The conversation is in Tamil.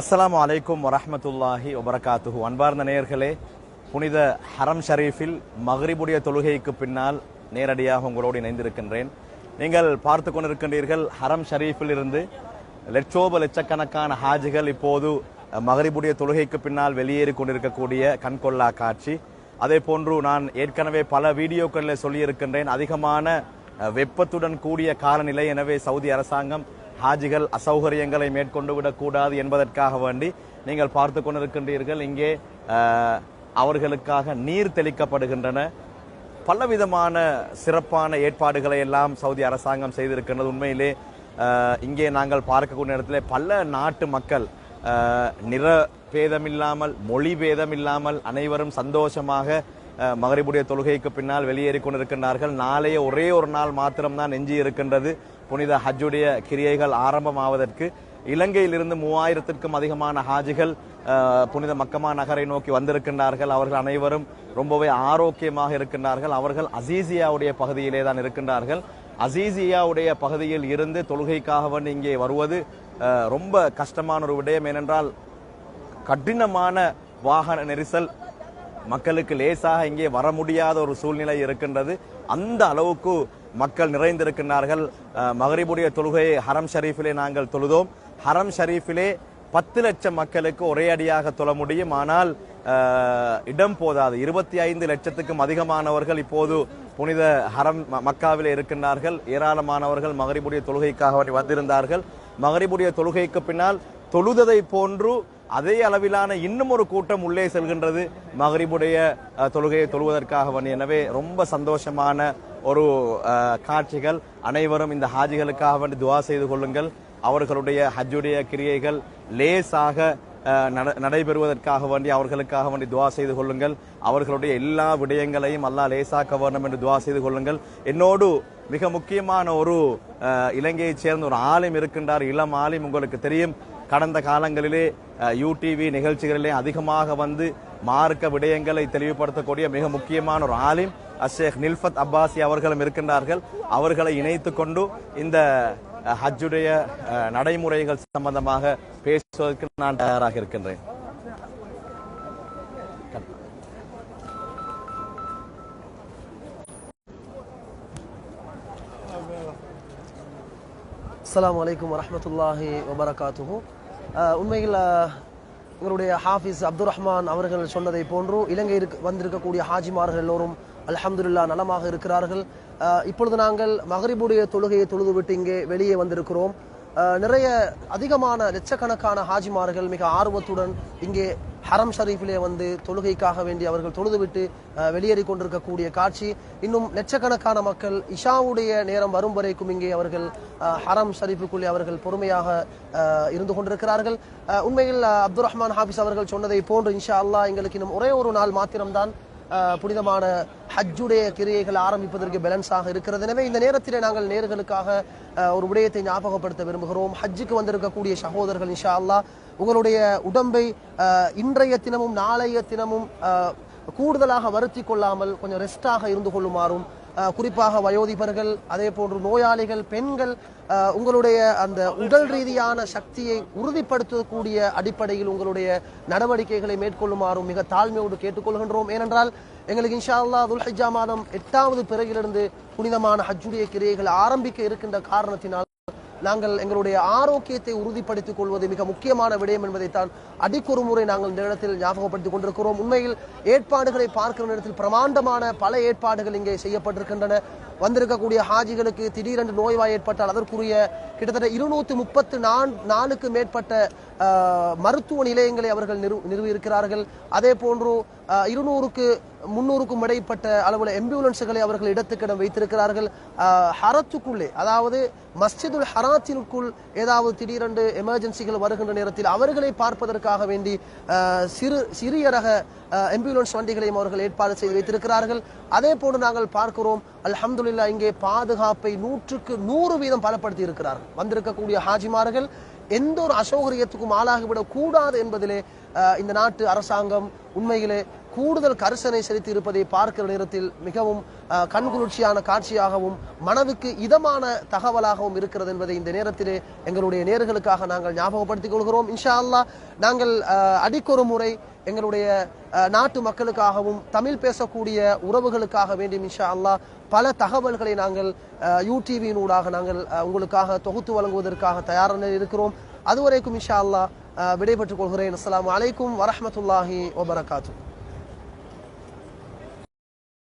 அஸ்லாம் அலைக்கும் வரமத்துல்லாஹி வபரகாத்துஹு. அன்பார்ந்த நேயர்களே புனித ஹரம் ஷரீஃபில் மக்ரிபுடைய தொழுகைக்கு பின்னால் நேரடியாக உங்களோடு இணைந்திருக்கின்றேன். நீங்கள் பார்த்து கொண்டிருக்கின்றீர்கள் ஹரம் ஷரீஃபில் இருந்து லட்சோப லட்சக்கணக்கான ஹாஜிகள் இப்போது மகரிபுடைய தொழுகைக்கு பின்னால் வெளியேறி கொண்டிருக்கக்கூடிய கண்கொள்ளா காட்சி. அதே போன்று நான் ஏற்கனவே பல வீடியோக்களில் சொல்லியிருக்கின்றேன் அதிகமான வெப்பத்துடன் கூடிய காலநிலை. எனவே சவுதி அரசாங்கம் ஹாஜிகள் அசௌகரியங்களை மேற்கொண்டு விடக்கூடாது என்பதற்காக வேண்டி நீங்கள் பார்த்து கொண்டிருக்கின்றீர்கள். இங்கே அவர்களுக்காக நீர் தெளிக்கப்படுகின்றன. பலவிதமான சிறப்பான ஏற்பாடுகளை எல்லாம் சவுதி அரசாங்கம் செய்திருக்கின்றது. உண்மையிலே இங்கே நாங்கள் பார்க்கக்கூடிய இடத்துல பல நாட்டு மக்கள் நிற பேதமில்லாமல் மொழி பேதமில்லாமல் அனைவரும் சந்தோஷமாக மகரிபுடைய தொழுகைக்கு பின்னால் வெளியேறி கொண்டிருக்கின்றார்கள். நாளைய ஒரே ஒரு நாள் மாத்திரம்தான் எஞ்சி இருக்கின்றது புனித ஹஜ்ஜுடைய கிரியைகள் ஆரம்பமாவதற்கு இலங்கையிலிருந்து மூவாயிரத்திற்கும் அதிகமான ஹாஜிகள் புனித மக்கமா நகரை நோக்கி வந்திருக்கின்றார்கள். அவர்கள் அனைவரும் ரொம்பவே ஆரோக்கியமாக இருக்கின்றார்கள். அவர்கள் அசீசியாவுடைய பகுதியிலே தான் இருக்கின்றார்கள். அசீசியாவுடைய பகுதியில் இருந்து தொழுகைக்காகவன் இங்கே வருவது ரொம்ப கஷ்டமான ஒரு விடயம். ஏனென்றால் கடினமான வாகன நெரிசல் மக்களுக்கு லேசாக இங்கே வர முடியாத ஒரு சூழ்நிலை இருக்கின்றது. அந்த அளவுக்கு மக்கள் நிறைந்திருக்கின்றார்கள். மகரிபுடைய தொழுகையை ஹரம் ஷரீஃபிலே நாங்கள் தொழுதோம். ஹரம் ஷரீஃபிலே பத்து லட்சம் மக்களுக்கு ஒரே அடியாக தொழ முடியும். ஆனால் இடம் போதாது. இருபத்தி ஐந்து லட்சத்துக்கும் அதிகமானவர்கள் இப்போது புனித ஹரம் மக்காவில் இருக்கின்றார்கள். ஏராளமானவர்கள் மகரிபுடைய தொழுகைக்காக வந்திருந்தார்கள். மகரிபுடைய தொழுகைக்கு பின்னால் தொழுததை போன்று அதே அளவிலான இன்னும் ஒரு கூட்டம் உள்ளே செல்கின்றது. மகரிபுடைய தொழுகையை தொழுவதற்காக எனவே ரொம்ப சந்தோஷமான ஒரு காட்சிகள். அனைவரும் இந்த ஹாஜிகளுக்காக வேண்டி துவா செய்து கொள்ளுங்கள். அவர்களுடைய ஹஜ்ஜுடைய கிரியைகள் லேசாக நட- நடைபெறுவதற்காக வேண்டி அவர்களுக்காக வேண்டி துவா செய்து கொள்ளுங்கள். அவர்களுடைய எல்லா விடயங்களையும் அல்லா லேசாக்க வேண்டும் என்று துவா செய்து கொள்ளுங்கள். என்னோடு மிக முக்கியமான ஒரு இலங்கையைச் சேர்ந்த ஒரு ஆலிம் இருக்கின்றார். இளம் ஆலிம் உங்களுக்கு தெரியும். கடந்த காலங்களிலே யூடிவி நிகழ்ச்சிகளிலே அதிகமாக வந்து மார்க்க விடயங்களை தெளிவுபடுத்தக்கூடிய மிக முக்கியமான ஒரு ஆலிம் அஷேக் நில்ஃபத் அப்பாசி அவர்களும் இருக்கின்றார்கள். அவர்களை இணைத்துக் கொண்டு இந்த ஹஜ்ஜுடைய நடைமுறைகள் சம்பந்தமாக பேசுவதற்கு நான் தயாராக இருக்கின்றேன். அஸ்லாம் வலைக்கம் வரமத்துல்லாஹி வபரகாத்துஹு. உண்மையில் அஹ், எங்களுடைய ஹாஃபிஸ் அப்துல் ரஹ்மான் அவர்கள் சொன்னதை போன்றும் இலங்கை வந்திருக்கக்கூடிய ஹாஜிமார்கள் எல்லோரும் அலமதுல்லா நலமாக இருக்கிறார்கள். இப்பொழுது நாங்கள் மகரிபுடைய தொழுகையை தொழுதுவிட்டு இங்கே வெளியே வந்திருக்கிறோம். நிறைய அதிகமான லட்சக்கணக்கான ஹாஜிமார்கள் மிக ஆர்வத்துடன் இங்கே ஹரம் ஷரீஃபிலே வந்து தொழுகைக்காக வேண்டி அவர்கள் தொழுதுவிட்டு வெளியேறி கொண்டிருக்கக்கூடிய காட்சி. இன்னும் லட்சக்கணக்கான மக்கள் இஷாவுடைய நேரம் வரும் வரைக்கும் இங்கே அவர்கள் ஹரம் ஷரீஃபுக்குள்ளே அவர்கள் பொறுமையாக இருந்து கொண்டிருக்கிறார்கள். உண்மையில் அப்துல் ரஹ்மான் ஹாபிஸ் அவர்கள் சொன்னதை போன்று இன்ஷா அல்லாஹ் எங்களுக்கு இன்னும் ஒரே ஒரு நாள் மாத்திரம்தான் புனிதமான ஹஜ்ஜுடைய கிரியைகள் ஆரம்பிப்பதற்கு பேலன்ஸாக இருக்கிறது. எனவே இந்த நேரத்தில் நாங்கள் நேர்களுக்காக ஒரு விடயத்தை ஞாபகப்படுத்த விரும்புகிறோம். ஹஜ்ஜுக்கு வந்திருக்கக்கூடிய சகோதரர்கள் இன்ஷா அல்லா உங்களுடைய உடம்பை இன்றைய தினமும் நாளைய தினமும் கூடுதலாக வருத்தி கொள்ளாமல் கொஞ்சம் ரெஸ்டாக இருந்து கொள்ளுமாறும் குறிப்பாக வயோதிபர்கள் அதே போன்று நோயாளிகள் பெண்கள் உங்களுடைய அந்த உடல் ரீதியான சக்தியை உறுதிப்படுத்தக்கூடிய அடிப்படையில் உங்களுடைய நடவடிக்கைகளை மேற்கொள்ளுமாறும் மிக தாழ்மையோடு கேட்டுக்கொள்கின்றோம். ஏனென்றால் எங்களுக்கு இன்ஷா அல்லா துல்ஹிஜா மாதம் எட்டாவது பிறகிலிருந்து புனிதமான ஹஜ்ஜுடைய கிரியைகள் ஆரம்பிக்க இருக்கின்ற காரணத்தினால் நாங்கள் எங்களுடைய ஆரோக்கியத்தை உறுதிப்படுத்திக் கொள்வது மிக முக்கியமான விடயம் என்பதைத்தான் அடிக்கொரு முறை நாங்கள் இந்த இடத்தில் ஞாபகப்படுத்திக் கொண்டிருக்கிறோம். உண்மையில் ஏற்பாடுகளை பார்க்கிற நேரத்தில் பிரமாண்டமான பல ஏற்பாடுகள் இங்கே செய்யப்பட்டிருக்கின்றன. வந்திருக்கக்கூடிய ஹாஜிகளுக்கு திடீரென்று நோய்வாய் ஏற்பட்டால் அதற்குரிய கிட்டத்தட்ட இருநூத்தி முப்பத்து நாலுக்கு மேற்பட்ட மருத்துவ நிலையங்களை அவர்கள் நிறு நிறுவியிருக்கிறார்கள். அதே போன்று இருநூறுக்கு முன்னூறுக்கும் இடைப்பட்ட அளவில் எம்புலன்ஸுகளை அவர்கள் இடத்துக்கிடம் வைத்திருக்கிறார்கள். ஹரத்துக்குள்ளே அதாவது மஸ்ஜிதுல் ஹராத்திற்குள் ஏதாவது திடீரென்று எமர்ஜென்சிகள் வருகின்ற நேரத்தில் அவர்களை பார்ப்பதற்காக வேண்டி சிறு சிறிய ரக ஆம்புலன்ஸ் வண்டிகளையும் அவர்கள் ஏற்பாடு செய்து வைத்திருக்கிறார்கள். அதே போன்று நாங்கள் பார்க்கிறோம் அல்ஹம்துல்லா இங்கே பாதுகாப்பை நூற்றுக்கு நூறு வீதம் பலப்படுத்தி இருக்கிறார்கள். வந்திருக்கக்கூடிய ஹாஜிமார்கள் எந்த ஒரு அசௌகரியத்துக்கும் ஆளாகிவிடக் கூடாது என்பதிலே இந்த நாட்டு அரசாங்கம் உண்மையிலே கூடுதல் கரிசனை செலுத்தி இருப்பதை பார்க்கிற நேரத்தில் மிகவும் கண்குளிர்ச்சியான காட்சியாகவும் மனதுக்கு இதமான தகவலாகவும் இருக்கிறது என்பதை இந்த நேரத்திலே எங்களுடைய நேர்களுக்காக நாங்கள் ஞாபகப்படுத்திக் கொள்கிறோம். இன்ஷா அல்லாஹ் நாங்கள் அடிக்கொரு முறை எங்களுடைய நாட்டு மக்களுக்காகவும் தமிழ் பேசக்கூடிய உறவுகளுக்காக வேண்டும் இன்ஷா அல்லாஹ் பல தகவல்களை நாங்கள் யூடிவியினூடாக நாங்கள் உங்களுக்காக தொகுத்து வழங்குவதற்காக தயாராக இருக்கிறோம். அதுவரைக்கும் இன்ஷா அல்லாஹ் விடைபெற்றுக் கொள்கிறேன். அஸ்லாம் வலைக்கும் வரமத்துல்லாஹி வபரகாத்து.